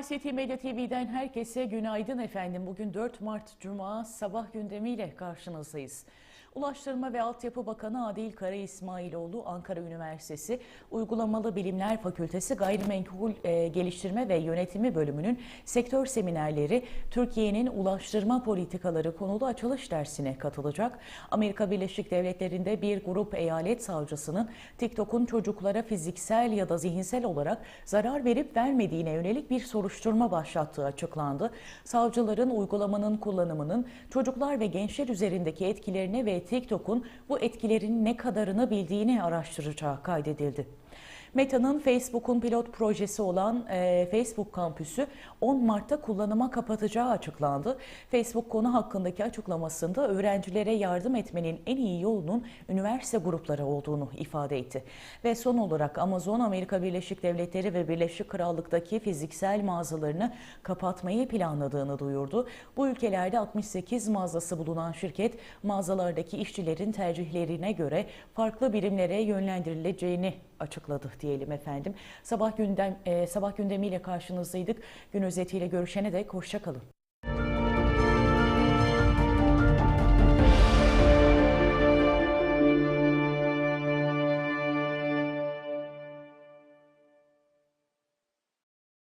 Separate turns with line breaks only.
ICT Medya TV'den herkese günaydın efendim. Bugün 4 Mart Cuma sabah gündemiyle karşınızdayız. Ulaştırma ve Altyapı Bakanı Adil Kara İsmailoğlu Ankara Üniversitesi Uygulamalı Bilimler Fakültesi Gayrimenkul e, Geliştirme ve Yönetimi bölümünün sektör seminerleri Türkiye'nin ulaştırma politikaları konulu açılış dersine katılacak. Amerika Birleşik Devletleri'nde bir grup eyalet savcısının TikTok'un çocuklara fiziksel ya da zihinsel olarak zarar verip vermediğine yönelik bir soruşturma başlattığı açıklandı. Savcıların uygulamanın kullanımının çocuklar ve gençler üzerindeki etkilerine ve TikTok'un bu etkilerin ne kadarını bildiğini araştıracağı kaydedildi. Meta'nın Facebook'un pilot projesi olan e, Facebook kampüsü 10 Mart'ta kullanıma kapatacağı açıklandı. Facebook konu hakkındaki açıklamasında öğrencilere yardım etmenin en iyi yolunun üniversite grupları olduğunu ifade etti. Ve son olarak Amazon, Amerika Birleşik Devletleri ve Birleşik Krallık'taki fiziksel mağazalarını kapatmayı planladığını duyurdu. Bu ülkelerde 68 mağazası bulunan şirket mağazalardaki işçilerin tercihlerine göre farklı birimlere yönlendirileceğini açıkladı diyelim efendim. Sabah gündem e, sabah gündemiyle karşınızdaydık. Gün özetiyle görüşene dek hoşça kalın.